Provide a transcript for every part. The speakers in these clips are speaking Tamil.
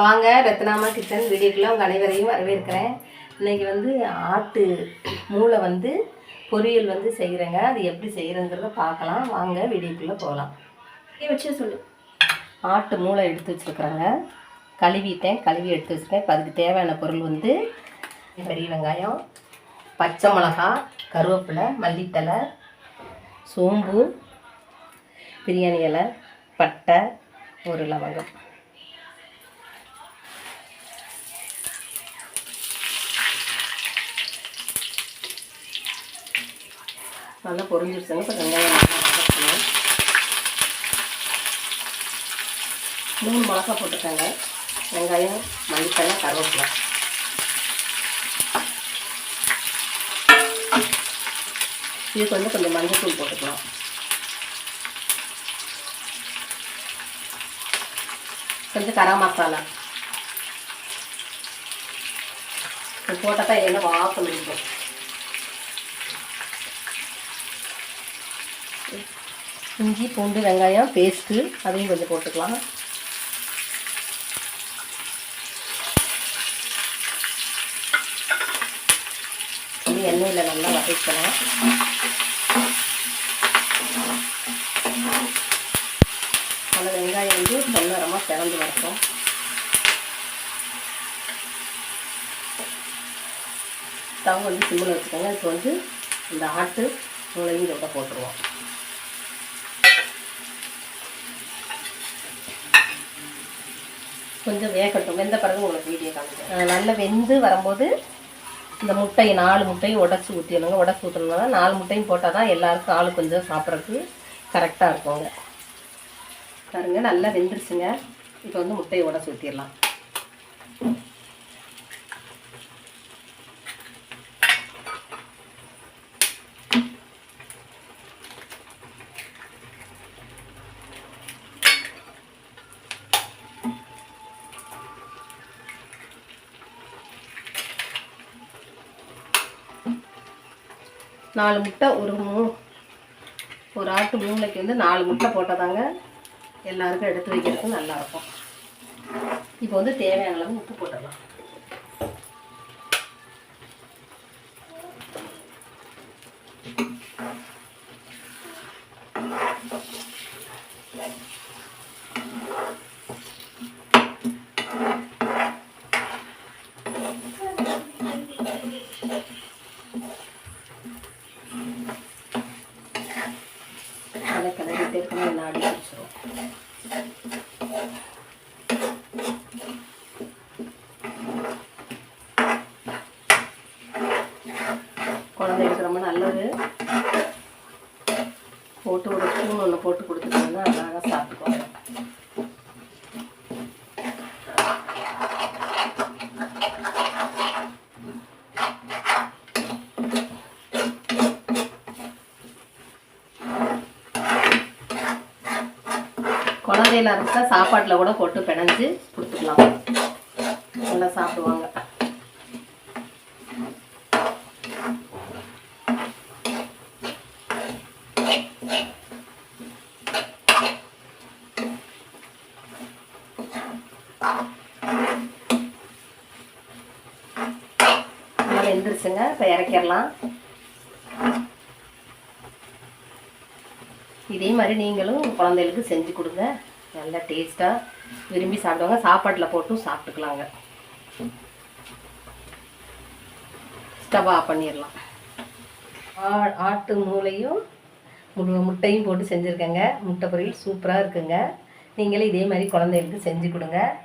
வாங்க ரத்னாமா கிச்சன் வீடியோக்குள்ள உங்கள் அனைவரையும் வரவேற்கிறேன். இன்னைக்கு வந்து ஆட்டு மூளை வந்து பொரியல் வந்து செய்கிறேங்க அது எப்படி செய்கிறேங்கிறத பார்க்கலாம். வாங்க வீடியோக்குள்ளே போகலாம். வச்சு சொல்லு. ஆட்டு மூளை எடுத்து வச்சுருக்குறேங்க. கழுவிட்டேன் கழுவி எடுத்து வச்சுருக்கேன் இப்போ அதுக்கு தேவையான பொருள் வந்து பெரிய வெங்காயம் பச்சை மிளகா கருவேப்பிலை மல்லித்தலை சோம்பு பிரியாணி இலை பட்டை ஒரு லவங்கம். நல்லா பொரிஞ்சிருச்சுங்க இப்போ வெங்காயம் நல்லா வதக்கணும். மூணு மிளகா போட்டுக்கோங்க. வெங்காயம் மல்லித்தலை கருவேப்பிலை. இதுக்கு வந்து கொஞ்சம் மஞ்சள் தூள் போட்டுக்கலாம். கொஞ்சம் கரம் மசாலா. இது போட்டால் தான் என்ன வாசம் இருக்கும் இஞ்சி பூண்டு வெங்காயம் பேஸ்ட்டு அதையும் கொஞ்சம் போட்டுக்கலாம். இது எண்ணெயில் நல்லா வதக்கலாம் அந்த வெங்காயம் வந்து பொன்னரமாக திறந்து வரட்டும். தவ வந்து சிம்மில் வச்சுக்கோங்க. இப்போ வந்து இந்த ஆட்டு மூளையும் ரொம்ப போட்டுருவோம். கொஞ்சம் வேகட்டும். வெந்த பிறகு உங்களுக்கு வீடியோ காமிக்கிறேன். நல்லா வெந்து வரும்போது இந்த முட்டையை நாலு முட்டையும் உடச்சி ஊற்றிடணுங்க உடச்சி ஊற்றணும்னா நாலு முட்டையும் போட்டால் தான் எல்லாருக்கும் ஆள் கொஞ்சம் சாப்பிட்றதுக்கு கரெக்டாக இருக்குங்க. பாருங்கள் நல்லா வெந்துருச்சுங்க. இப்போ வந்து முட்டையை உடச்சி ஊற்றிடலாம் நாலு முட்டை ஒரு மூ ஒரு ஆட்டு மூளைக்கு வந்து நாலு முட்டை போட்டதாங்க எல்லாருக்கும் எடுத்து வைக்கிறதுக்கு நல்லாயிருக்கும். இப்போ வந்து தேவையான அளவு உப்பு போட்டுடலாம். அதை கிளறிட்டே இருக்கணும் நாடி வச்சிரும் குழந்தைகளுக்கு ரொம்ப நல்லது போட்டு ஒரு ஸ்பூன் ஒன்று போட்டு கொடுத்துட்டோம்னா அழகாக சாப்பிட்டுக்கோங்க குழந்தையில இருந்தா சாப்பாட்டில் கூட போட்டு பிணைஞ்சு கொடுத்துக்கலாம். நல்லா சாப்பிடுவாங்க. நல்லா இப்போ இறக்கிடலாம். இதே மாதிரி நீங்களும் குழந்தைகளுக்கு செஞ்சு கொடுங்க. நல்லா டேஸ்ட்டாக விரும்பி சாப்பிடுவாங்க. சாப்பாட்டில் போட்டும் சாப்பிட்டுக்கலாங்க. ஸ்டவ் ஆஃப் பண்ணிடலாம். ஆ- ஆட்டு மூளையும் முட்டையும் போட்டு செஞ்சுருக்கேங்க. முட்டை பொரியல் சூப்பராக இருக்குங்க. நீங்களும் இதே மாதிரி குழந்தைகளுக்கு செஞ்சு கொடுங்க.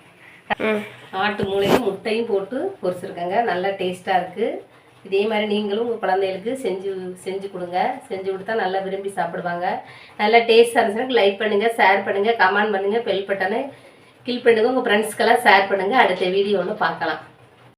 ஆட்டு மூளையும் முட்டையும் போட்டு பொரிச்சிருக்கேங்க. நல்லா டேஸ்ட்டாக இருக்குது இதே மாதிரி நீங்களும் உங்கள் குழந்தைகளுக்கு செஞ்சு செஞ்சு கொடுங்க. செஞ்சு கொடுத்தா நல்லா விரும்பி சாப்பிடுவாங்க. நல்லா டேஸ்ட்டாக இருந்துச்சுன்னா லைக் பண்ணுங்கள் ஷேர் பண்ணுங்கள் கமெண்ட் பண்ணுங்கள் பெல் பட்டனை கிளிக் பண்ணுங்கள் உங்கள் ஃப்ரெண்ட்ஸ்க்கெல்லாம் ஷேர் பண்ணுங்கள் அடுத்த வீடியோவில் பார்க்கலாம்.